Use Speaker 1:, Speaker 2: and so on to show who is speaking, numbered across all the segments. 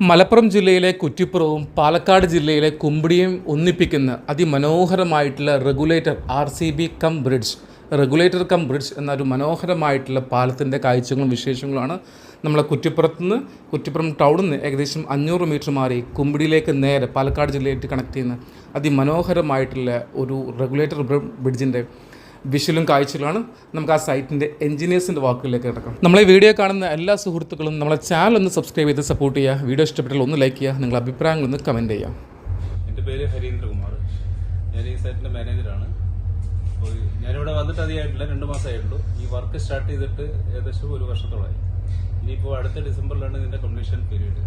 Speaker 1: മലപ്പുറം ജില്ലയിലെ കുറ്റിപ്പുറവും പാലക്കാട് ജില്ലയിലെ കുമ്പിടിയും ഒന്നിപ്പിക്കുന്ന അതിമനോഹരമായിട്ടുള്ള regulator R C B cum bridge. Regulator cum bridge എന്നൊരു മനോഹരമായിട്ടുള്ള പാലത്തിന്റെ കാഴ്ചകളും വിശേഷങ്ങളുമാണ് നമ്മളെ കുറ്റിപ്പുറത്ത് നിന്ന് കുറ്റിപ്പുറം ടൗണിൽ നിന്ന് ഏകദേശം അഞ്ഞൂറ് മീറ്റർ മാറി കുമ്പിടിയിലേക്ക് നേരെ പാലക്കാട് ജില്ലയായിട്ട് കണക്ട് ചെയ്യുന്ന അതിമനോഹരമായിട്ടുള്ള ഒരു റെഗുലേറ്റർ ബ്രിഡ്ജിന്റെ വിഷ്വലും കാഴ്ചകളാണ് നമുക്ക് ആ സൈറ്റിന്റെ എഞ്ചിനീയേഴ്സിന്റെ വാക്കുകളിലേക്ക് കിടക്കാം. നമ്മളെ വീഡിയോ കാണുന്ന എല്ലാ സുഹൃത്തുക്കളും നമ്മളെ ചാനൽ ഒന്ന് സബ്സ്ക്രൈബ് ചെയ്ത് സപ്പോർട്ട് ചെയ്യുക. വീഡിയോ ഇഷ്ടപ്പെട്ടാൽ ഒന്ന് ലൈക്ക് ചെയ്യുക. നിങ്ങളുടെ അഭിപ്രായങ്ങൾ ഒന്ന് കമന്റ് ചെയ്യാം
Speaker 2: എന്റെ പേര് ഹരീന്ദ്രകുമാർ. ഞാൻ ഈ സൈറ്റിന്റെ മാനേജറാണ്. ഞാനിവിടെ വന്നിട്ട് അധികമായിട്ടില്ല രണ്ട് മാസമായിട്ടുള്ളൂ. ഈ വർക്ക് സ്റ്റാർട്ട് ചെയ്തിട്ട് ഏകദേശം ഒരു വർഷത്തോളമായി. ഇനിയിപ്പോൾ അടുത്ത ഡിസംബറിലാണ് ഇതിന്റെ കംപ്ലീഷൻ പീരീഡ്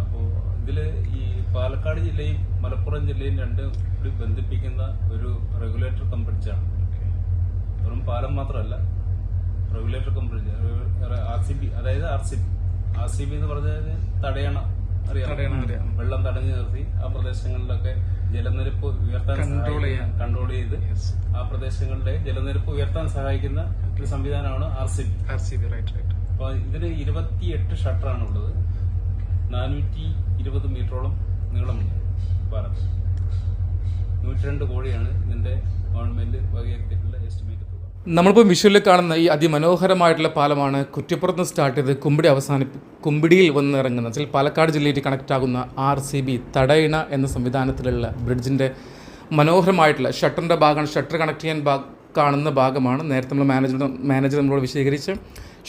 Speaker 2: അപ്പോൾ ഇതിൽ ഈ പാലക്കാട് ജില്ലയും മലപ്പുറം ജില്ലയും രണ്ടും കൂടി ബന്ധിപ്പിക്കുന്ന ഒരു റെഗുലേറ്റർ കമ്പനിച്ചാണ് വെറും പാലം മാത്രമല്ല regulator cum bridge R C B അതായത് R C B R C B എന്ന് പറഞ്ഞാൽ തടയണ അറിയാം. വെള്ളം തടഞ്ഞു നിർത്തി ആ പ്രദേശങ്ങളിലൊക്കെ ജലനിരപ്പ് ഉയർത്താൻ കൺട്രോൾ ചെയ്യാൻ. കൺട്രോൾ ചെയ്ത് ആ പ്രദേശങ്ങളുടെ ജലനിരപ്പ് ഉയർത്താൻ സഹായിക്കുന്ന ഒരു സംവിധാനമാണ് R C B
Speaker 1: R C B right right
Speaker 2: അപ്പൊ ഇതിന് ഇരുപത്തിയെട്ട് ഷട്ടറാണ് ഉള്ളത്. നാനൂറ്റി ഇരുപത് മീറ്ററോളം നീളമുണ്ട് പാലത്തിൽ നൂറ്റിരണ്ട് കോടിയാണ് ഇതിന്റെ ഗവൺമെന്റ് വകയിരുത്തിയിട്ടുള്ള എസ്റ്റിമേറ്റ്
Speaker 1: നമ്മളിപ്പോൾ വിഷ്വലിൽ കാണുന്ന ഈ അതിമനോഹരമായിട്ടുള്ള പാലമാണ് കുറ്റിപ്പുറത്ത് നിന്ന് സ്റ്റാർട്ട് ചെയ്ത് കുമ്പിടി അവസാനിപ്പി കുമ്പിടിയിൽ വന്ന് ഇറങ്ങുന്ന വെച്ചാൽ പാലക്കാട് ജില്ലയിലേക്ക് കണക്റ്റ് ആകുന്ന ആർ സി ബി തടയിണ എന്ന സംവിധാനത്തിലുള്ള ബ്രിഡ്ജിന്റെ മനോഹരമായിട്ടുള്ള ഷട്ടറിന്റെ ഭാഗമാണ്. ഷട്ടർ കണക്ട് ചെയ്യാൻ ഭാഗ കാണുന്ന ഭാഗമാണ്. നേരത്തെ നമ്മൾ മാനേജർ മാനേജർ നമ്മളോട് വിശദീകരിച്ച്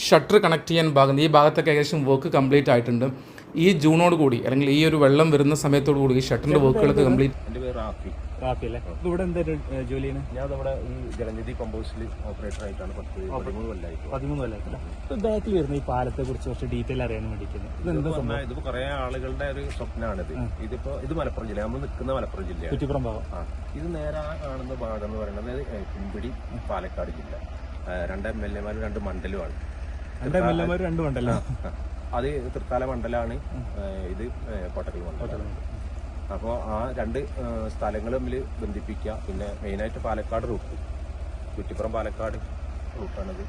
Speaker 1: ഷട്ടർ കണക്ട് ചെയ്യാൻ ഭാഗം. ഈ ഭാഗത്തൊക്കെ ഏകദേശം വർക്ക് കംപ്ലീറ്റ് ആയിട്ടുണ്ട്. ഈ ജൂണോട് കൂടി അല്ലെങ്കിൽ ഈ ഒരു വെള്ളം വരുന്ന സമയത്തോടു കൂടി ഈ ഷട്ടറിന്റെ വർക്കുകളൊക്കെ കംപ്ലീറ്റ്
Speaker 3: അല്ലേ ഇവിടെ
Speaker 4: ഞാൻ നമ്മുടെ ഈ ജലനിധി കമ്പോസ്റ്റിൽ ഓപ്പറേറ്റർ ആയിട്ടാണ് പത്ത് പതിമൂന്ന് കൊല്ലമായിട്ട്
Speaker 3: പതിമൂന്ന് കൊല്ലം ഇപ്പൊ ബാക്കിൽ വരുന്ന ഈ പാലത്തെ കുറിച്ച് കുറച്ച് ഡീറ്റെയിൽ അറിയാൻ വേണ്ടിയിരിക്കുന്നത് ഇത്
Speaker 4: ഇതിപ്പോ കുറെ ആളുകളുടെ ഒരു സ്വപ്നമാണിത് ഇതിപ്പോ ഇത് മലപ്പുറം ജില്ല നമ്മൾ നിൽക്കുന്ന മലപ്പുറം
Speaker 3: കുറ്റിപ്പുറം ഭാഗം
Speaker 4: ഇത് നേരെ കാണുന്ന ഭാഗം എന്ന് പറയുന്നത് കുമ്പിടി പാലക്കാട് ജില്ല. രണ്ട് എം എൽ എമാരും രണ്ട് മണ്ഡലമാണ്
Speaker 3: രണ്ട് എം എൽ എമാരും രണ്ട് ഉണ്ടല്ലോ
Speaker 4: അത് തൃത്താല മണ്ഡലമാണ് ഇത് കോട്ടക്കൽ മണ്ഡലം. അപ്പോൾ ആ രണ്ട് സ്ഥലങ്ങൾ തമ്മിൽ ബന്ധിപ്പിക്കുക. പിന്നെ മെയിനായിട്ട് പാലക്കാട് റൂട്ട്. കുറ്റിപ്പുറം പാലക്കാട് റൂട്ടാണിത്.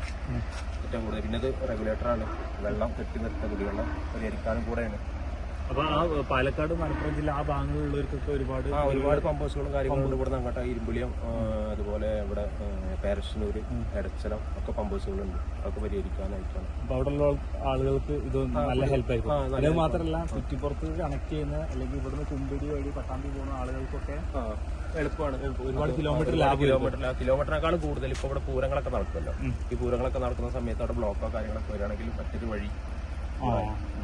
Speaker 4: ഏറ്റവും കൂടുതൽ പിന്നെ ഇത് റെഗുലേറ്ററാണ് വെള്ളം കെട്ടി നിർത്തുന്ന കുടിവെള്ളം. പരിഹരിക്കാനും കൂടെയാണ്.
Speaker 3: അപ്പൊ ആ പാലക്കാട് മലപ്പുറം ജില്ല ആ ഭാഗങ്ങളിലുള്ളവർക്കൊക്കെ ഒരുപാട്
Speaker 4: ഒരുപാട് പമ്പോസുകളും കാര്യങ്ങളും ഇവിടെ അങ്ങോട്ട് ഇരുമ്പിളിയം അതുപോലെ ഇവിടെ പാരശ്ശനൂര് എടച്ചലം ഒക്കെ പമ്പോസുകളുണ്ട് അതൊക്കെ പരിഹരിക്കാനായിട്ടാണ്.
Speaker 3: അപ്പൊ അവിടെയുള്ള ആളുകൾക്ക് ഇത് നല്ല ഹെൽപ്പ് ആയിരിക്കും
Speaker 4: ആ,
Speaker 3: അത് മാത്രമല്ല ചുറ്റിപ്പുറത്ത് കണക്ട് ചെയ്യുന്ന അല്ലെങ്കിൽ ഇവിടുന്ന് കുമ്പിടി വഴി പട്ടാമ്പി പോകുന്ന ആളുകൾക്കൊക്കെ
Speaker 4: എളുപ്പമാണ്.
Speaker 3: ഒരുപാട് കിലോമീറ്റർ
Speaker 4: കിലോമീറ്റർ കിലോമീറ്ററിനേക്കാൾ കൂടുതൽ ഇപ്പോൾ ഇവിടെ പൂരങ്ങളൊക്കെ നടക്കുമല്ലോ. ഈ പൂരങ്ങളൊക്കെ നടക്കുന്ന സമയത്ത് അവിടെ ബ്ലോക്കോ കാര്യങ്ങളൊക്കെ വരികയാണെങ്കിൽ മറ്റൊരു വഴി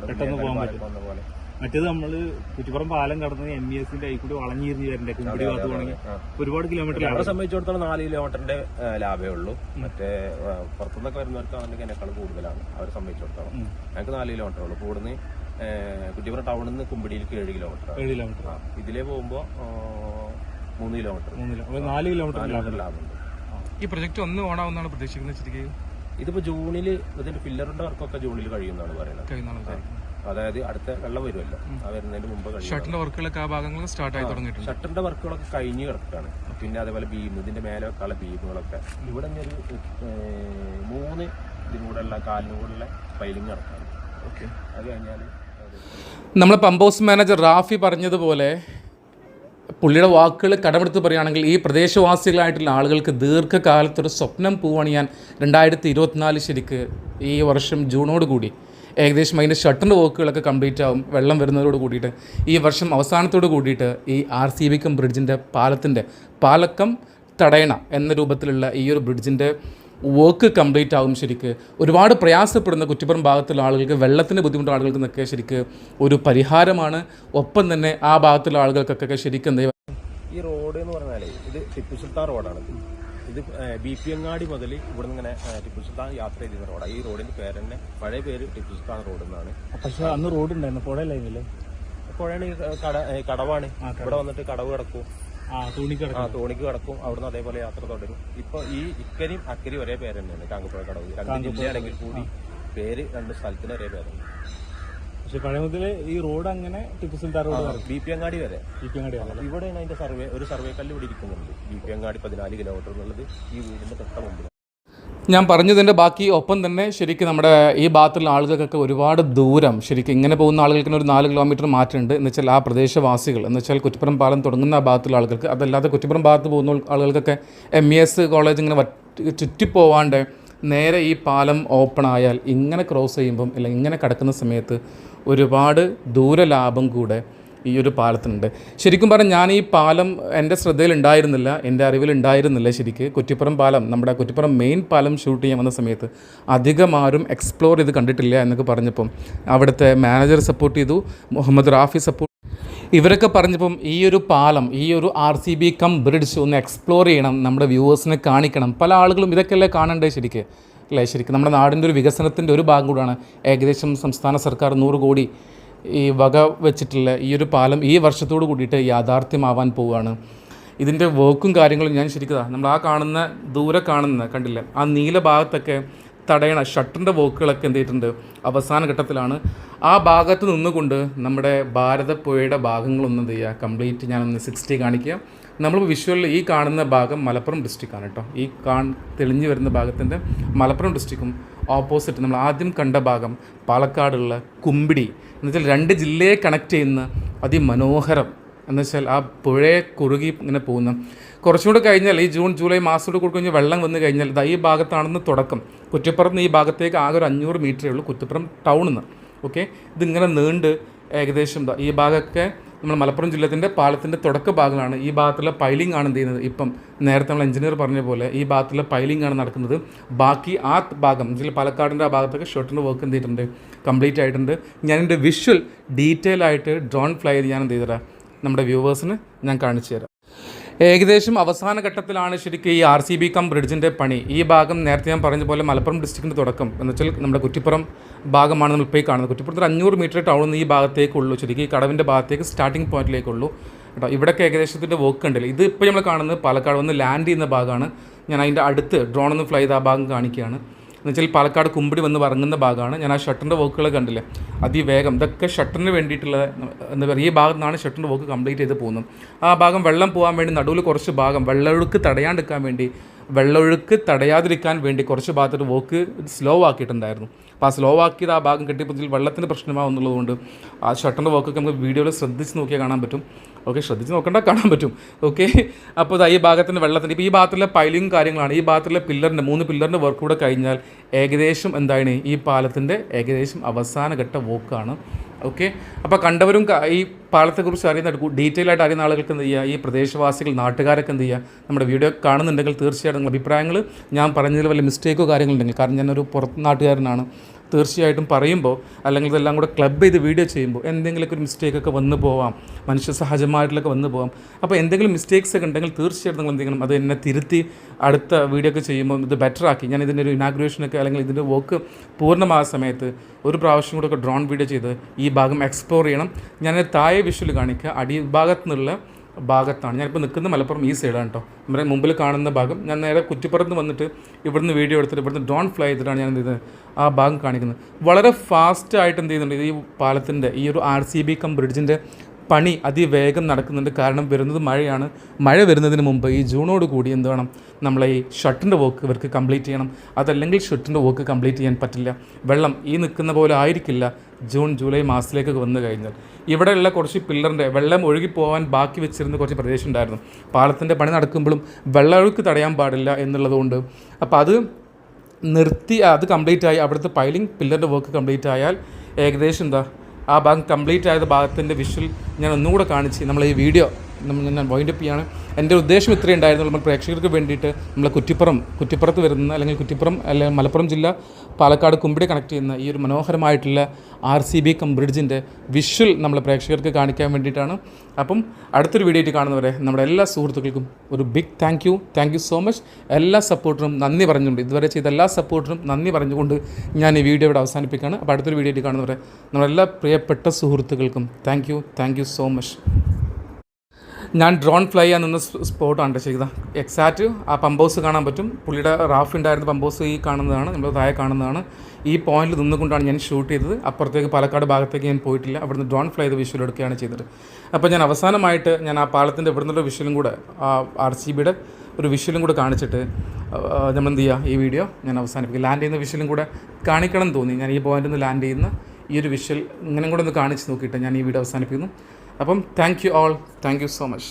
Speaker 3: പെട്ടെന്ന് പോകാൻ പറ്റും.
Speaker 4: പോലെ
Speaker 3: മറ്റേത് നമ്മൾ കുറ്റിപ്പുറം പാലം കടന്ന് എം ഇ എസിന്റെ കൂടി വളഞ്ഞിരുന്ന് വരണ്ടേ? കുമ്പിടി ഭാഗത്ത് പോകണമെങ്കിൽ ഒരുപാട് കിലോമീറ്റർ
Speaker 4: നമ്മളെ സംബന്ധിച്ചിടത്തോളം നാല് കിലോമീറ്ററിന്റെ ലാഭേ ലാഭമേ ഉള്ളൂ. മറ്റേ പുറത്തുനിന്നൊക്കെ വരുന്നവർക്ക് വരുന്നവർക്കാണെങ്കിൽ എന്നെക്കാളും കൂടുതലാണ് അവരെ സംബന്ധിച്ചിടത്തോളം. ഞങ്ങൾക്ക് നാല് കിലോമീറ്റർ ഉള്ളൂ. കൂടുന്ന കുറ്റിപ്പുറം ടൗണിൽ നിന്ന് കുമ്പിടിയിലേക്ക് ഏഴ് കിലോമീറ്റർ
Speaker 3: ഏഴ് കിലോമീറ്റർ
Speaker 4: ഇതിലേ പോകുമ്പോൾ മൂന്ന് കിലോമീറ്റർ
Speaker 3: മൂന്ന് നാല് കിലോമീറ്റർ
Speaker 4: ലാഭം. ലാഭമുണ്ട്.
Speaker 1: ഈ പ്രൊജക്റ്റ് ഒന്ന് ഓണാവുന്നതാണ് പ്രതീക്ഷിക്കുന്നത് ശരിക്കും?
Speaker 4: ഇതിപ്പോ ജൂണിൽ ഇതിന്റെ പില്ലറിന്റെ വർക്കൊക്കെ ജൂണിൽ കഴിയുന്നതാണ് പറയുന്നത്.
Speaker 1: കഴിയുന്നതാണ്
Speaker 4: അതായത് അടുത്ത വെള്ളം വരുമല്ലോ. ആ വരുന്നതിന് മുമ്പ്
Speaker 1: ഷട്ടറിന്റെ വർക്കുകളൊക്കെ ആ ഭാഗങ്ങൾ സ്റ്റാർട്ട് ആയി തുടങ്ങിയിട്ടുണ്ട്.
Speaker 4: ഷട്ടറിന്റെ വർക്കുകളൊക്കെ കഴിഞ്ഞ് കിടക്കുകയാണ്. പിന്നെ അതേപോലെ ബീം ഇതിന്റെ മേലെ വെക്കാനുള്ള ബീമുകളൊക്കെ ഇവിടെ ഒരു മൂന്ന് ഇതിലൂടെ ഉള്ള കാലിനും കൂടെ ഉള്ള പൈലിങ് കിടക്കാണ്
Speaker 1: ഓക്കെ
Speaker 4: അത് കഴിഞ്ഞാൽ
Speaker 1: നമ്മളെ ഹൗസ് മാനേജർ റാഫി പറഞ്ഞതുപോലെ പുള്ളിയുടെ വാക്കുകൾ കടമെടുത്ത് പറയുകയാണെങ്കിൽ ഈ പ്രദേശവാസികളായിട്ടുള്ള ആളുകൾക്ക് ദീർഘകാലത്തൊരു സ്വപ്നം പൂവണിയാൻ രണ്ടായിരത്തി ഇരുപത്തിനാല് ശരിക്ക് ഈ വർഷം ജൂണോട് കൂടി ഏകദേശം അതിന്റെ ഷട്ടറിന്റെ വർക്കുകളൊക്കെ കംപ്ലീറ്റ് ആവും വെള്ളം വരുന്നതോട് കൂടിയിട്ട്. ഈ വർഷം അവസാനത്തോട് കൂടിയിട്ട് ഈ ആർ സി ബിക്കം ബ്രിഡ്ജിന്റെ പാലത്തിന്റെ പാലക്കം തടയണ എന്ന രൂപത്തിലുള്ള ഈ ഒരു ബ്രിഡ്ജിന്റെ വർക്ക് കംപ്ലീറ്റ് ആകും ശരിക്ക്. ഒരുപാട് പ്രയാസപ്പെടുന്ന കുറ്റിപ്പുറം ഭാഗത്തുള്ള ആളുകൾക്ക് വെള്ളത്തിന് ബുദ്ധിമുട്ടുള്ള ആളുകൾക്ക് നിൽക്കുക ശരിക്ക് ഒരു പരിഹാരമാണ്. ഒപ്പം തന്നെ ആ ഭാഗത്തുള്ള ആളുകൾക്കൊക്കെ ശരിക്കും
Speaker 4: ഈ റോഡ് എന്ന് പറഞ്ഞാൽ ഇത് ടിപ്പു സുൽത്താൻ റോഡാണ്. ഇത് ബി പി അങ്ങാടി മുതൽ ഇവിടെ നിന്ന് ഇങ്ങനെ ടിപ്പു സുൽത്താൻ യാത്ര ചെയ്തിരുന്ന റോഡാണ്. ഈ റോഡിന്റെ പേര് തന്നെ പഴയ പേര് ടിപ്പു സുൽത്താൻ റോഡ് എന്നാണ്.
Speaker 3: പക്ഷെ അന്ന് റോഡ് ഉണ്ടായിരുന്നു പുഴ ലൈനില്ലേ
Speaker 4: പുഴയാണ് ഈ കട കടവാണ്. ഇവിടെ വന്നിട്ട് കടവ് കിടക്കും.
Speaker 3: ആ തുണിക്കട
Speaker 4: ആ തോണിക്ക് കിടക്കും. അവിടുന്ന് അതേപോലെ യാത്ര തുടരും. ഇപ്പൊ ഈ ഇക്കരിയും അക്കരി ഒരേ പേര് തന്നെയാണ്. കാങ്കപ്പുഴ കടവ്. രണ്ട് ജില്ലയാണെങ്കിൽ കൂടി പേര് രണ്ട് സ്ഥലത്തിന് ഒരേ പേരാണ്
Speaker 3: പക്ഷെ പഴയമുതൽ ഈ റോഡ് അങ്ങനെ Tipu Sultan road
Speaker 4: B P Angadi വരെ.
Speaker 3: ബി പി അങ്ങാടി വരെ
Speaker 4: ഇവിടെയാണ് അതിന്റെ സർവേ ഒരു സർവേ കല്ല് ഇവിടെ ഇരിക്കുന്നുണ്ട്. ബി പി അങ്ങാടി പതിനാല് കിലോമീറ്റർ എന്നുള്ളത് ഈ വീടിന്റെ തൊട്ട മുമ്പിൽ
Speaker 1: ഞാൻ പറഞ്ഞതിന്റെ ബാക്കി ഒപ്പം തന്നെ ശരിക്കും നമ്മുടെ ഈ ഭാഗത്തുള്ള ആളുകൾക്കൊക്കെ ഒരുപാട് ദൂരം ശരിക്കും ഇങ്ങനെ പോകുന്ന ആളുകൾക്ക് ഒരു നാല് കിലോമീറ്റർ മാറ്റമുണ്ട്. എന്ന് വെച്ചാൽ ആ പ്രദേശവാസികൾ എന്ന് വെച്ചാൽ കുറ്റിപ്പുറം പാലം തുടങ്ങുന്ന ആ ഭാഗത്തുള്ള ആളുകൾക്ക് അതല്ലാതെ കുറ്റിപ്പുറം ഭാഗത്ത് പോകുന്ന ആളുകൾക്കൊക്കെ എം ഇ എസ് കോളേജ് ഇങ്ങനെ ചുറ്റി ചുറ്റിപ്പോവാണ്ട് നേരെ ഈ പാലം ഓപ്പൺ ആയാൽ ഇങ്ങനെ ക്രോസ് ചെയ്യുമ്പം അല്ലെങ്കിൽ ഇങ്ങനെ കിടക്കുന്ന സമയത്ത് ഒരുപാട് ദൂരലാഭം കൂടെ ഈ ഒരു പാലത്തിനുണ്ട്. ശരിക്കും പറഞ്ഞാൽ ഞാൻ ഈ പാലം എന്റെ ശ്രദ്ധയിൽ ഉണ്ടായിരുന്നില്ല എന്റെ അറിവിൽ ഉണ്ടായിരുന്നില്ല ശരിക്ക്. കുറ്റിപ്പുറം പാലം നമ്മുടെ കുറ്റിപ്പുറം മെയിൻ പാലം ഷൂട്ട് ചെയ്യാൻ വന്ന സമയത്ത് അധികം ആരും എക്സ്പ്ലോർ ചെയ്ത് കണ്ടിട്ടില്ല എന്നൊക്കെ പറഞ്ഞപ്പം അവിടുത്തെ മാനേജർ സപ്പോർട്ട് ചെയ്തു മുഹമ്മദ് റാഫി സപ്പോർട്ട് ഇവരൊക്കെ പറഞ്ഞപ്പം ഈ ഒരു പാലം ഈ ഒരു R C B cum bridge ഒന്ന് എക്സ്പ്ലോർ ചെയ്യണം നമ്മുടെ വ്യൂവേഴ്സിനെ കാണിക്കണം. പല ആളുകളും ഇതൊക്കെയല്ലേ കാണണ്ടേ ശരിക്ക്? അല്ലേ ശരിക്കും? നമ്മുടെ നാടിന്റെ ഒരു വികസനത്തിന്റെ ഒരു ഭാഗം കൂടാണ്. ഏകദേശം സംസ്ഥാന സർക്കാർ നൂറ് കോടി ഈ വക വെച്ചിട്ടുള്ള ഈ ഒരു പാലം ഈ വർഷത്തോട് കൂടിയിട്ട് യാഥാർത്ഥ്യമാവാൻ പോവുകയാണ്. ഇതിന്റെ വർക്കും കാര്യങ്ങളും ഞാൻ ശരിക്കും നമ്മൾ ആ കാണുന്ന ദൂരെ കാണുന്ന കണ്ടില്ല ആ നീല ഭാഗത്തൊക്കെ തടയണ ഷട്ടറിന്റെ വോക്കുകളൊക്കെ എന്ത് ചെയ്തിട്ടുണ്ട് അവസാന ഘട്ടത്തിലാണ്. ആ ഭാഗത്ത് നിന്നുകൊണ്ട് നമ്മുടെ ഭാരതപ്പുഴയുടെ ഭാഗങ്ങളൊന്നും എന്ത് ചെയ്യുക? കംപ്ലീറ്റ് ഞാനൊന്ന് സിക്സ്റ്റി കാണിക്കുക നമ്മൾ വിഷ്വലിൽ ഈ കാണുന്ന ഭാഗം മലപ്പുറം ഡിസ്ട്രിക്റ്റാണ് കേട്ടോ. ഈ കാൺ തെളിഞ്ഞു വരുന്ന ഭാഗത്തിന്റെ മലപ്പുറം ഡിസ്ട്രിക്റ്റും ഓപ്പോസിറ്റ് നമ്മൾ ആദ്യം കണ്ട ഭാഗം പാലക്കാടുള്ള കുമ്പിടി. എന്നുവെച്ചാൽ രണ്ട് ജില്ലയെ കണക്ട് ചെയ്യുന്ന അതിമനോഹരം എന്നുവെച്ചാൽ ആ പുഴയെ കുറുകി ഇങ്ങനെ പോകുന്ന. കുറച്ചുകൂടെ കഴിഞ്ഞാൽ ഈ ജൂൺ ജൂലൈ മാസത്തോട് കൂടി കഴിഞ്ഞ് വെള്ളം വന്നു കഴിഞ്ഞാൽ ഈ ഭാഗത്താണെന്ന് തുടക്കം. കുറ്റിപ്പുറത്ത് നിന്ന് ഈ ഭാഗത്തേക്ക് ആകെ ഒരു അഞ്ഞൂറ് മീറ്ററേ ഉള്ളൂ കുറ്റിപ്പുറം ടൗണിൽ നിന്ന് ഓക്കെ ഇതിങ്ങനെ നീണ്ട് ഏകദേശം ഈ ഭാഗമൊക്കെ നമ്മൾ മലപ്പുറം ജില്ലത്തിന്റെ പാലത്തിന്റെ തുടക്ക ഭാഗമാണ് ഈ ഭാഗത്തുള്ള പൈലിംഗ് ആണ് എന്ത് ചെയ്യുന്നത്? ഇപ്പം നേരത്തെ നമ്മൾ എഞ്ചിനീയർ പറഞ്ഞ പോലെ ഈ ഭാഗത്തുള്ള പൈലിംഗ് ആണ് നടക്കുന്നത്. ബാക്കി ആ ഭാഗം എന്നുവെച്ചാൽ പാലക്കാടിന്റെ ആ ഭാഗത്തൊക്കെ ഷർട്ടിന്റെ വർക്ക് എന്ത് ചെയ്തിട്ടുണ്ട്? കംപ്ലീറ്റ് ആയിട്ടുണ്ട്. ഞാൻ എന്റെ വിഷ്വൽ ഡീറ്റെയിൽ ആയിട്ട് ഡ്രോൺ ഫ്ലൈ ചെയ്ത് ഞാൻ എന്ത് ചെയ്തുതരാം നമ്മുടെ വ്യൂവേഴ്സിന് ഞാൻ കാണിച്ചു തരാം. ഏകദേശം അവസാന ഘട്ടത്തിലാണ് ശരിക്കും ഈ ആർ സി ബി കം ബ്രിഡ്ജിന്റെ പണി. ഈ ഭാഗം നേരത്തെ ഞാൻ പറഞ്ഞ പോലെ മലപ്പുറം ഡിസ്ട്രിക്റ്റിന്റെ തുടക്കം. എന്ന് വെച്ചാൽ നമ്മുടെ കുറ്റിപ്പുറം ഭാഗമാണ് നമ്മൾ ഇപ്പോൾ കാണുന്നത്. കുറ്റിപ്പുറത്ത് അഞ്ഞൂറ് മീറ്റർ ടൗണിൽ ഈ ഭാഗത്തേക്കുള്ളൂ. ശരിക്കും ഈ കടവിന്റെ ഭാഗത്തേക്ക് സ്റ്റാർട്ടിംഗ് പോയിന്റിലേക്കുള്ളൂ കേട്ടോ ഇവിടെയൊക്കെ ഏകദേശത്തിന്റെ വർക്ക് ഉണ്ടല്ലോ ഇത് ഇപ്പോൾ നമ്മൾ കാണുന്നത് പാലക്കാട് വന്ന് ലാൻഡ് ചെയ്യുന്ന ഭാഗമാണ്. ഞാൻ അതിന്റെ അടുത്ത് ഡ്രോൺ ഒന്ന് ഫ്ലൈ ചെയ്ത ആ ഭാഗം കാണിക്കുകയാണ്. എന്നുവെച്ചാൽ പാലക്കാട് കുമ്പിടി വന്ന് പറങ്ങുന്ന ഭാഗമാണ്. ഞാൻ ആ ഷട്ടറിന്റെ വർക്കുകൾ കണ്ടില്ലേ? അതിവേഗം. ഇതൊക്കെ ഷട്ടറിന് വേണ്ടിയിട്ടുള്ള എന്താ പറയുക ഈ ഭാഗത്തു നിന്നാണ് ഷട്ടറിന്റെ വർക്ക് കംപ്ലീറ്റ് ചെയ്ത് പോകുന്നത്. ആ ഭാഗം വെള്ളം പോകാൻ വേണ്ടി നടുവിൽ കുറച്ച് ഭാഗം വെള്ളമൊഴുക്ക് തടയാണ്ടിരിക്കാൻ വേണ്ടി വെള്ളമൊഴുക്ക് തടയാതിരിക്കാൻ വേണ്ടി കുറച്ച് ഭാഗത്തൊരു വർക്ക് സ്ലോ ആക്കിയിട്ടുണ്ടായിരുന്നു. അപ്പോൾ ആ സ്ലോ ആക്കിയത് ആ ഭാഗം കെട്ടിപ്പത്തിൽ വെള്ളത്തിന് പ്രശ്നമാവുന്നുള്ളതുകൊണ്ട് ആ ഷട്ടറിന്റെ വർക്കൊക്കെ നമുക്ക് വീഡിയോയിൽ ശ്രദ്ധിച്ച് നോക്കിയാൽ കാണാൻ പറ്റും. ഓക്കെ ശ്രദ്ധിച്ച് നോക്കണ്ട കാണാൻ പറ്റും. ഓക്കെ അപ്പോൾ ഇതാ ഈ ഭാഗത്തിന്റെ വെള്ളത്തിന്റെ ഇപ്പോൾ ഈ ഭാഗത്തുള്ള പൈലിങ് കാര്യങ്ങളാണ്. ഈ ഭാഗത്തുള്ള പില്ലറിന്റെ മൂന്ന് പില്ലറിന്റെ വർക്ക് കൂടെ കഴിഞ്ഞാൽ ഏകദേശം എന്താണ്? ഈ പാലത്തിന്റെ ഏകദേശം അവസാന ഘട്ട വോക്കാണ് ഓക്കെ അപ്പോൾ കണ്ടവരും ഈ പാലത്തെക്കുറിച്ച് അറിയുന്ന ഡീറ്റെയിൽ ആയിട്ട് അറിയുന്ന ആളുകൾക്ക് എന്ത് ചെയ്യുക? ഈ പ്രദേശവാസികൾ നാട്ടുകാരൊക്കെ എന്ത് ചെയ്യുക? നമ്മുടെ വീഡിയോ കാണുന്നുണ്ടെങ്കിൽ തീർച്ചയായിട്ടും അഭിപ്രായങ്ങൾ ഞാൻ പറഞ്ഞതിൽ വല്ല മിസ്റ്റേക്കോ കാര്യങ്ങളുണ്ടെങ്കിൽ കാരണം ഞാനൊരു പുറത്ത് നാട്ടുകാരനാണ്. തീർച്ചയായിട്ടും പറയുമ്പോൾ അല്ലെങ്കിൽ ഇതെല്ലാം കൂടെ ക്ലബ് ചെയ്ത് വീഡിയോ ചെയ്യുമ്പോൾ എന്തെങ്കിലുമൊക്കെ ഒരു മിസ്റ്റേക്കൊക്കെ വന്നു പോവാം മനുഷ്യ സഹജമായിട്ടുള്ളൊക്കെ വന്നു പോവാം. അപ്പോൾ എന്തെങ്കിലും മിസ്റ്റേക്സ് ഒക്കെ ഉണ്ടെങ്കിൽ തീർച്ചയായിട്ടും നിങ്ങൾ എന്തെങ്കിലും അത് എന്നെ തിരുത്തി അടുത്ത വീഡിയോ ഒക്കെ ചെയ്യുമ്പോൾ ഇത് ബെറ്റർ ആക്കി. ഞാൻ ഇതിന്റെ ഒരു ഇനാഗ്രേഷനൊക്കെ അല്ലെങ്കിൽ ഇതിന്റെ വർക്ക് പൂർണമായ സമയത്ത് ഒരു പ്രാവശ്യം കൂടെ ഒക്കെ ഡ്രോൺ വീഡിയോ ചെയ്ത് ഈ ഭാഗം എക്സ്പ്ലോർ ചെയ്യണം. ഞാൻ താഴെ വിഷ്വൽ കാണിക്കുക. അടിഭാഗത്തു നിന്നുള്ള ഭാഗത്താണ്. ഞാനിപ്പോൾ നിൽക്കുന്ന മലപ്പുറം ഈ സൈഡാണ് കേട്ടോ നമ്മുടെ മുമ്പിൽ കാണുന്ന ഭാഗം. ഞാൻ നേരെ കുറ്റിപ്പുറത്ത് വന്നിട്ട് ഇവിടുന്ന് വീഡിയോ എടുത്തിട്ട് ഇവിടുന്ന് ഡോൺ ഫ്ലൈ ചെയ്തിട്ടാണ് ഞാൻ എന്ത് ആ ഭാഗം കാണിക്കുന്നത്. വളരെ ഫാസ്റ്റ് ആയിട്ട് എന്ത് ചെയ്യുന്നുണ്ട്? ഈ പാലത്തിന്റെ ഈ ഒരു ആർ സി ബി കം ബ്രിഡ്ജിന്റെ പണി അതിവേഗം നടക്കുന്നുണ്ട്. കാരണം വരുന്നത് മഴയാണ്. മഴ വരുന്നതിന് മുമ്പ് ഈ ജൂണോട് കൂടി എന്ത് വേണം? നമ്മളെ ഈ ഷട്ടിന്റെ വർക്ക് ഇവർക്ക് കംപ്ലീറ്റ് ചെയ്യണം. അതല്ലെങ്കിൽ ഷട്ടിന്റെ വർക്ക് കംപ്ലീറ്റ് ചെയ്യാൻ പറ്റില്ല. വെള്ളം ഈ നിൽക്കുന്ന പോലെ ആയിരിക്കില്ല ജൂൺ ജൂലൈ മാസത്തിലേക്ക് വന്നു കഴിഞ്ഞാൽ. ഇവിടെയുള്ള കുറച്ച് പില്ലറിന്റെ വെള്ളം ഒഴുകി പോകാൻ ബാക്കി വെച്ചിരുന്ന കുറച്ച് പ്രദേശം ഉണ്ടായിരുന്നു. പാലത്തിന്റെ പണി നടക്കുമ്പോഴും വെള്ളമൊഴുക്ക് തടയാൻ പാടില്ല എന്നുള്ളതുകൊണ്ട് അപ്പോൾ അത് നിർത്തി അത് കംപ്ലീറ്റ് ആയി. അവിടുത്തെ പൈലിംഗ് പില്ലറിന്റെ വർക്ക് കംപ്ലീറ്റ് ആയാൽ ഏകദേശം എന്താ? ആ ഭാഗം കംപ്ലീറ്റ് ആയത് ഭാഗത്തിന്റെ വിഷ്വൽ ഞാൻ ഒന്നുകൂടെ കാണിച്ച് നമ്മൾ ഈ വീഡിയോ ഞാൻ വൈൻഡ് അപ്പ് ചെയ്യാണ്. എന്റെ ഉദ്ദേശം ഇത്രയും ഉണ്ടായിരുന്നു നമ്മൾ പ്രേക്ഷകർക്ക് വേണ്ടിയിട്ട് നമ്മൾ കുറ്റിപ്പുറം കുറ്റിപ്പുറത്ത് വരുന്ന അല്ലെങ്കിൽ കുറ്റിപ്പുറം അല്ലെങ്കിൽ മലപ്പുറം ജില്ല പാലക്കാട് കുമ്പിടി കണക്ട് ചെയ്യുന്ന ഈ ഒരു മനോഹരമായിട്ടുള്ള ആർ സി ബി കം ബ്രിഡ്ജിന്റെ വിഷ്വൽ നമ്മൾ പ്രേക്ഷകർക്ക് കാണിക്കാൻ വേണ്ടിയിട്ടാണ്. അപ്പം അടുത്തൊരു വീഡിയോ ആയിട്ട് കാണുന്നവരെ നമ്മുടെ എല്ലാ സുഹൃത്തുക്കൾക്കും ഒരു big thank you thank you so much എല്ലാ സപ്പോർട്ടിനും നന്ദി പറഞ്ഞുകൊണ്ട് ഇതുവരെ ചെയ്ത എല്ലാ സപ്പോർട്ടിനും നന്ദി പറഞ്ഞുകൊണ്ട് ഞാൻ ഈ വീഡിയോ ഇവിടെ അവസാനിപ്പിക്കുകയാണ്. അപ്പോൾ അടുത്തൊരു വീഡിയോ ആയിട്ട് കാണുന്നവരെ നമ്മുടെ എല്ലാ പ്രിയപ്പെട്ട സുഹൃത്തുക്കൾക്കും thank you thank you so much ഞാൻ ഡ്രോൺ ഫ്ലൈ ചെയ്യാൻ നിന്ന സ്പോട്ടാണ് ചെയ്ത എക്സാക്റ്റ് ആ പമ്പ് ഹൗസ് കാണാൻ പറ്റും. പുള്ളിയുടെ റാഫ് ഉണ്ടായിരുന്ന പമ്പ് ഹൗസ് ഈ കാണുന്നതാണ് നമ്മൾ താഴെ കാണുന്നതാണ്. ഈ പോയിന്റിൽ നിന്നുകൊണ്ടാണ് ഞാൻ ഷൂട്ട് ചെയ്തത്. അപ്പുറത്തേക്ക് പാലക്കാട് ഭാഗത്തേക്ക് ഞാൻ പോയിട്ടില്ല. അവിടുന്ന് ഡ്രോൺ ഫ്ലൈ ചെയ്ത് വിഷ്വൽ എടുക്കുകയാണ് ചെയ്തത്. അപ്പോൾ ഞാൻ അവസാനമായിട്ട് ഞാൻ ആ പാലത്തിന്റെ ഇവിടുന്നുള്ള വിഷ്വലും കൂടെ ആ ആർ സി ബിയുടെ ഒരു വിഷ്വലും കൂടെ കാണിച്ചിട്ട് നമ്മൾ എന്ത് ചെയ്യുക ഈ വീഡിയോ ഞാൻ അവസാനിപ്പിക്കും. ലാൻഡ് ചെയ്യുന്ന വിഷ്വലും കൂടെ കാണിക്കണം തോന്നി. ഞാൻ ഈ പോയിന്റിൽ നിന്ന് ലാൻഡ് ചെയ്യുന്ന ഈ ഒരു വിഷ്വൽ ഇങ്ങനെ കൂടെ ഒന്ന് കാണിച്ച് നോക്കിയിട്ട് ഞാൻ ഈ വീഡിയോ അവസാനിപ്പിക്കുന്നു. അപ്പം thank you all thank you so much